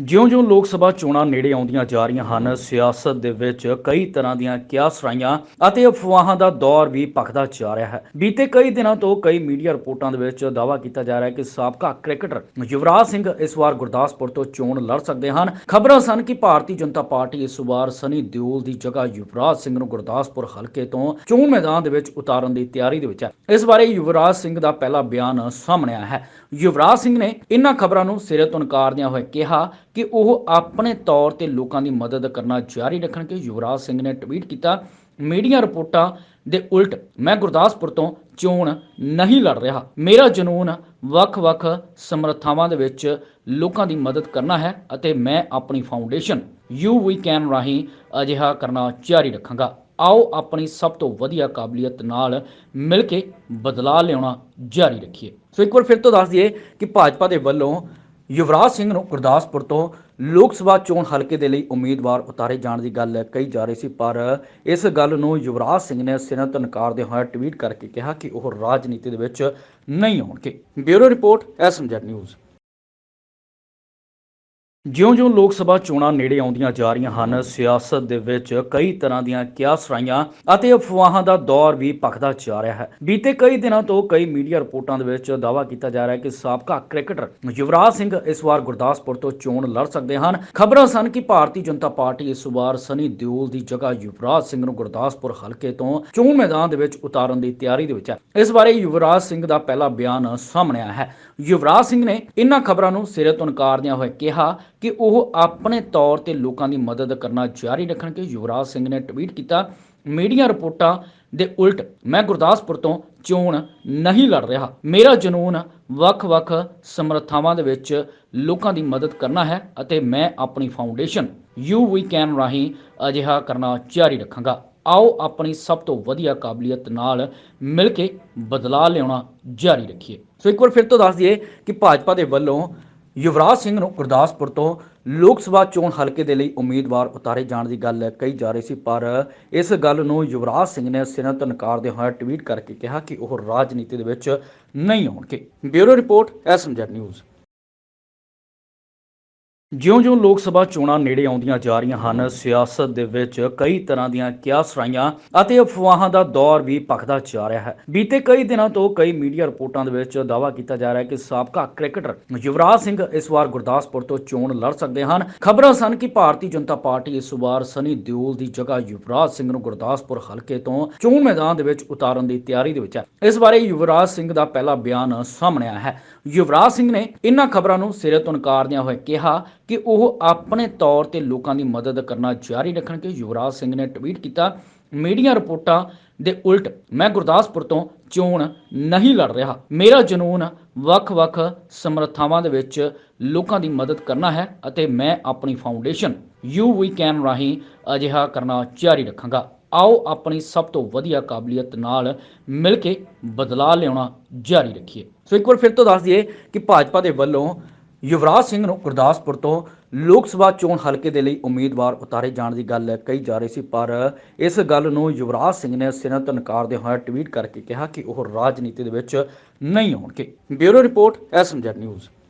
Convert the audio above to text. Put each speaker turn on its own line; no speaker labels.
ਜਿਉਂ-ਜਿਉਂ ਲੋਕ ਸਭਾ ਚੋਣਾਂ ਨੇੜੇ ਆਉਂਦੀਆਂ ਜਾ ਰਹੀਆਂ ਹਨ, ਸਿਆਸਤ ਦੇ ਵਿੱਚ ਕਈ ਤਰ੍ਹਾਂ ਦੀਆਂ ਕਿਆਸਰਾਈਆਂ ਅਤੇ ਅਫਵਾਹਾਂ ਦਾ ਦੌਰ ਵੀ ਭਖਦਾ ਜਾ ਰਿਹਾ ਹੈ। ਬੀਤੇ ਕਈ ਦਿਨਾਂ ਤੋਂ ਕਈ ਮੀਡੀਆ ਰਿਪੋਰਟਾਂ ਦੇ ਵਿੱਚ ਦਾਅਵਾ ਕੀਤਾ ਜਾ ਰਿਹਾ ਹੈ ਕਿ ਸਾਬਕਾ ਕ੍ਰਿਕਟਰ ਯੁਵਰਾਜ ਸਿੰਘ ਇਸ ਵਾਰ ਗੁਰਦਾਸਪੁਰ ਤੋਂ ਚੋਣ ਲੜ ਸਕਦੇ ਹਨ। ਖਬਰਾਂ ਸਨ ਕਿ ਭਾਰਤੀ ਜਨਤਾ ਪਾਰਟੀ ਇਸ ਵਾਰ ਸਨੀ ਦਿਓਲ ਦੀ ਜਗ੍ਹਾ ਯੁਵਰਾਜ ਸਿੰਘ ਨੂੰ ਗੁਰਦਾਸਪੁਰ ਹਲਕੇ ਤੋਂ ਚੋਣ ਮੈਦਾਨ ਦੇ ਵਿੱਚ ਉਤਾਰਨ ਦੀ ਤਿਆਰੀ ਦੇ ਵਿੱਚ ਹੈ। ਇਸ ਬਾਰੇ ਯੁਵਰਾਜ ਸਿੰਘ ਦਾ ਪਹਿਲਾ ਬਿਆਨ ਸਾਹਮਣੇ ਆਇਆ ਹੈ। ਯੁਵਰਾਜ ਸਿੰਘ ਨੇ ਇਨ੍ਹਾਂ ਖਬਰਾਂ ਨੂੰ ਸਿਰੇ ਤੋਂ ਨਕਾਰਦਿਆਂ ਹੋਏ ਕਿਹਾ ਕਿ ਉਹ ਆਪਣੇ ਤੌਰ ਤੇ ਲੋਕਾਂ ਦੀ ਮਦਦ ਕਰਨਾ ਜਾਰੀ ਰੱਖਣਗੇ ਯੁਵਰਾਜ ਸਿੰਘ ਨੇ ਟਵੀਟ ਕੀਤਾ। ਮੀਡੀਆ ਰਿਪੋਰਟਾਂ ਦੇ ਉਲਟ ਮੈਂ ਗੁਰਦਾਸਪੁਰ ਤੋਂ ਚੋਣ ਨਹੀਂ ਲੜ ਰਿਹਾ। ਮੇਰਾ ਜਨੂਨ ਵੱਖ-ਵੱਖ ਸਮਰੱਥਾਵਾਂ ਦੇ ਵਿੱਚ ਲੋਕਾਂ ਦੀ ਮਦਦ ਕਰਨਾ ਹੈ ਅਤੇ ਮੈਂ ਆਪਣੀ ਫਾਊਂਡੇਸ਼ਨ ਯੂ ਵੀ ਕੈਨ ਰਾਹੀਂ ਅਜਿਹਾ ਕਰਨਾ ਜਾਰੀ ਰੱਖਾਂਗਾ। ਆਓ ਆਪਣੀ ਸਭ ਤੋਂ ਵਧੀਆ ਕਾਬਲੀਅਤ ਨਾਲ ਮਿਲ ਕੇ ਬਦਲਾਅ ਲਿਆਉਣਾ ਜਾਰੀ ਰੱਖੀਏ। ਸੋ ਇੱਕ ਵਾਰ ਫਿਰ ਤੋਂ ਦੱਸ ਦਈਏ ਕਿ ਭਾਜਪਾ ਦੇ ਵੱਲੋਂ ਯੁਵਰਾਜ ਸਿੰਘ ਨੂੰ ਗੁਰਦਾਸਪੁਰ ਤੋਂ ਲੋਕ ਸਭਾ ਚੋਣ ਹਲਕੇ ਦੇ ਲਈ ਉਮੀਦਵਾਰ ਉਤਾਰੇ ਜਾਣ ਦੀ ਗੱਲ ਕਹੀ ਜਾ ਰਹੀ ਸੀ, ਪਰ ਇਸ ਗੱਲ ਨੂੰ ਯੁਵਰਾਜ ਸਿੰਘ ਨੇ ਸਿਰਾਂ ਤੋਂ ਨਕਾਰਦੇ ਹੋਏ ਟਵੀਟ ਕਰਕੇ ਕਿਹਾ ਕਿ ਉਹ ਰਾਜਨੀਤੀ ਦੇ ਵਿੱਚ ਨਹੀਂ ਆਉਣਗੇ। Bureau report SMZ news. ਜਿਉਂ-ਜਿਉਂ Lok Sabha ਚੋਣਾਂ ਨੇੜੇ ਆਉਂਦੀਆਂ ਜਾ ਰਹੀਆਂ ਹਨ, ਸਿਆਸਤ ਦੇ ਵਿੱਚ ਕਈ ਤਰ੍ਹਾਂ ਦੀਆਂ ਕਿਆਸਰਾਈਆਂ ਅਤੇ ਅਫਵਾਹਾਂ ਦਾ ਦੌਰ ਵੀ ਪਖਦਾ ਜਾ ਰਿਹਾ ਹੈ। ਬੀਤੇ ਕਈ ਦਿਨਾਂ ਤੋਂ ਕਈ ਮੀਡੀਆ ਰਿਪੋਰਟਾਂ ਦੇ ਵਿੱਚ ਦਾਅਵਾ ਕੀਤਾ ਜਾ ਰਿਹਾ ਹੈ ਕਿ ਸਾਬਕਾ ਕ੍ਰਿਕਟਰ ਯੁਵਰਾਜ ਸਿੰਘ ਇਸ ਵਾਰ ਗੁਰਦਾਸਪੁਰ ਤੋਂ ਚੋਣ ਲੜ ਸਕਦੇ ਹਨ। ਖਬਰਾਂ ਸਨ ਕਿ ਭਾਰਤੀ ਜਨਤਾ ਪਾਰਟੀ ਇਸ ਵਾਰ ਸਨੀ ਦਿਓਲ ਦੀ ਜਗ੍ਹਾ ਯੁਵਰਾਜ ਸਿੰਘ ਨੂੰ ਗੁਰਦਾਸਪੁਰ ਹਲਕੇ ਤੋਂ ਚੋਣ ਮੈਦਾਨ ਦੇ ਵਿੱਚ ਉਤਾਰਨ ਦੀ ਤਿਆਰੀ ਦੇ ਵਿੱਚ ਹੈ। ਇਸ ਬਾਰੇ ਯੁਵਰਾਜ ਸਿੰਘ ਦਾ ਪਹਿਲਾ ਬਿਆਨ ਸਾਹਮਣੇ ਆਇਆ ਹੈ। ਯੁਵਰਾਜ ਸਿੰਘ ਨੇ ਇਨ੍ਹਾਂ ਖਬਰਾਂ ਨੂੰ ਸਿਰੇ ਤੋਂ ਨਕਾਰਦਿਆਂ ਹੋਏ ਕਿਹਾ ਕਿ ਉਹ ਆਪਣੇ ਤੌਰ ਤੇ ਲੋਕਾਂ ਦੀ ਮਦਦ ਕਰਨਾ ਜਾਰੀ ਰੱਖਣਗੇ ਯੁਵਰਾਜ ਸਿੰਘ ਨੇ ਟਵੀਟ ਕੀਤਾ, ਮੀਡੀਆ ਰਿਪੋਰਟਾਂ ਦੇ ਉਲਟ ਮੈਂ ਗੁਰਦਾਸਪੁਰ ਤੋਂ ਚੋਣ ਨਹੀਂ ਲੜ ਰਿਹਾ। ਮੇਰਾ ਜਨੂਨ ਵੱਖ-ਵੱਖ ਸਮਰੱਥਾਵਾਂ ਦੇ ਵਿੱਚ ਲੋਕਾਂ ਦੀ ਮਦਦ ਕਰਨਾ ਹੈ ਅਤੇ ਮੈਂ ਆਪਣੀ ਫਾਊਂਡੇਸ਼ਨ ਯੂ ਵੀ ਕੈਨ ਰਾਹੀਂ ਅਜਿਹਾ ਕਰਨਾ ਜਾਰੀ ਰੱਖਾਂਗਾ। ਆਓ ਆਪਣੀ ਸਭ ਤੋਂ ਵਧੀਆ ਕਾਬਲੀਅਤ ਨਾਲ ਮਿਲ ਕੇ ਬਦਲਾਅ ਲਿਆਉਣਾ ਜਾਰੀ ਰੱਖੀਏ। ਸੋ ਇੱਕ ਵਾਰ ਫਿਰ ਤੋਂ ਦੱਸ ਦਈਏ ਕਿ ਭਾਜਪਾ ਦੇ ਵੱਲੋਂ ਯੁਵਰਾਜ ਸਿੰਘ ਨੂੰ ਗੁਰਦਾਸਪੁਰ ਤੋਂ ਲੋਕ ਸਭਾ ਚੋਣ ਹਲਕੇ ਦੇ ਲਈ ਉਮੀਦਵਾਰ ਉਤਾਰੇ ਜਾਣ ਦੀ ਗੱਲ ਕਹੀ ਜਾ ਰਹੀ ਸੀ, ਪਰ ਇਸ ਗੱਲ ਨੂੰ ਯੁਵਰਾਜ ਸਿੰਘ ਨੇ ਸਿਰਾਂ ਤੋਂ ਨਕਾਰਦੇ ਹੋਏ ਟਵੀਟ ਕਰਕੇ ਕਿਹਾ ਕਿ ਉਹ ਰਾਜਨੀਤੀ ਦੇ ਵਿੱਚ ਨਹੀਂ ਆਉਣਗੇ। Bureau report SMZ news. ਜਿਉਂ-ਜਿਉਂ Lok Sabha ਚੋਣਾਂ ਨੇੜੇ ਆਉਂਦੀਆਂ ਜਾ ਰਹੀਆਂ ਹਨ, ਸਿਆਸਤ ਦੇ ਵਿੱਚ ਕਈ ਤਰ੍ਹਾਂ ਦੀਆਂ ਕਿਆਸਰਾਈਆਂ ਅਤੇ ਅਫਵਾਹਾਂ ਦਾ ਦੌਰ ਵੀ ਭਖਦਾ ਜਾ ਰਿਹਾ ਹੈ। ਬੀਤੇ ਕਈ ਦਿਨਾਂ ਤੋਂ ਕਈ ਮੀਡੀਆ ਰਿਪੋਰਟਾਂ ਦੇ ਵਿੱਚ ਦਾਅਵਾ ਕੀਤਾ ਜਾ ਰਿਹਾ ਹੈ ਕਿ ਸਾਬਕਾ ਕ੍ਰਿਕਟਰ ਯੁਵਰਾਜ ਸਿੰਘ ਇਸ ਵਾਰ ਗੁਰਦਾਸਪੁਰ ਤੋਂ ਚੋਣ ਲੜ ਸਕਦੇ ਹਨ। ਖਬਰਾਂ ਸਨ ਕਿ ਭਾਰਤੀ ਜਨਤਾ ਪਾਰਟੀ ਇਸ ਵਾਰ ਸਨੀ ਦਿਓਲ ਦੀ ਜਗ੍ਹਾ ਯੁਵਰਾਜ ਸਿੰਘ ਨੂੰ ਗੁਰਦਾਸਪੁਰ ਹਲਕੇ ਤੋਂ ਚੋਣ ਮੈਦਾਨ ਦੇ ਵਿੱਚ ਉਤਾਰਨ ਦੀ ਤਿਆਰੀ ਦੇ ਵਿੱਚ ਹੈ। ਇਸ ਬਾਰੇ ਯੁਵਰਾਜ ਸਿੰਘ ਦਾ ਪਹਿਲਾ ਬਿਆਨ ਸਾਹਮਣੇ ਆਇਆ ਹੈ। ਯੁਵਰਾਜ ਸਿੰਘ ਨੇ ਇਨ੍ਹਾਂ ਖਬਰਾਂ ਨੂੰ ਸਿਰੇ ਤੋਂ ਨਕਾਰਦਿਆਂ ਹੋਏ ਕਿਹਾ ਕਿ ਉਹ ਆਪਣੇ ਤੌਰ ਤੇ ਲੋਕਾਂ ਦੀ ਮਦਦ ਕਰਨਾ ਜਾਰੀ ਰੱਖਣਗੇ। ਯੁਵਰਾਜ ਸਿੰਘ ਨੇ ਟਵੀਟ ਕੀਤਾ, ਮੀਡੀਆ ਰਿਪੋਰਟਾਂ ਦੇ ਉਲਟ ਮੈਂ ਗੁਰਦਾਸਪੁਰ ਤੋਂ ਚੋਣ ਨਹੀਂ ਲੜ ਰਿਹਾ। ਮੇਰਾ ਜਨੂਨ ਵੱਖ-ਵੱਖ ਸਮਰੱਥਾਵਾਂ ਦੇ ਵਿੱਚ ਲੋਕਾਂ ਦੀ ਮਦਦ ਕਰਨਾ ਹੈ ਅਤੇ ਮੈਂ ਆਪਣੀ ਫਾਊਂਡੇਸ਼ਨ ਯੂ ਵੀ ਕੈਨ ਰਾਹੀਂ ਅਜਿਹਾ ਕਰਨਾ ਜਾਰੀ ਰੱਖਾਂਗਾ। ਆਓ ਆਪਣੀ ਸਭ ਤੋਂ ਵਧੀਆ ਕਾਬਲੀਅਤ ਨਾਲ ਮਿਲ ਕੇ ਬਦਲਾਅ ਲਿਆਉਣਾ ਜਾਰੀ ਰੱਖੀਏ। ਸੋ ਇੱਕ ਵਾਰ ਫਿਰ ਤੋਂ ਦੱਸ ਦਈਏ ਕਿ ਭਾਜਪਾ ਦੇ ਵੱਲੋਂ ਯੁਵਰਾਜ ਸਿੰਘ ਨੂੰ ਗੁਰਦਾਸਪੁਰ ਤੋਂ ਲੋਕ ਸਭਾ ਚੋਣ ਹਲਕੇ ਦੇ ਲਈ ਉਮੀਦਵਾਰ ਉਤਾਰੇ ਜਾਣ ਦੀ ਗੱਲ ਕਹੀ ਜਾ ਰਹੀ ਸੀ, ਪਰ ਇਸ ਗੱਲ ਨੂੰ ਯੁਵਰਾਜ ਸਿੰਘ ਨੇ ਸਿਰਾਂ ਤੋਂ ਨਕਾਰਦੇ ਹੋਏ ਟਵੀਟ ਕਰਕੇ ਕਿਹਾ ਕਿ ਉਹ ਰਾਜਨੀਤੀ ਦੇ ਵਿੱਚ ਨਹੀਂ ਆਉਣਗੇ। Bureau report SMZ news.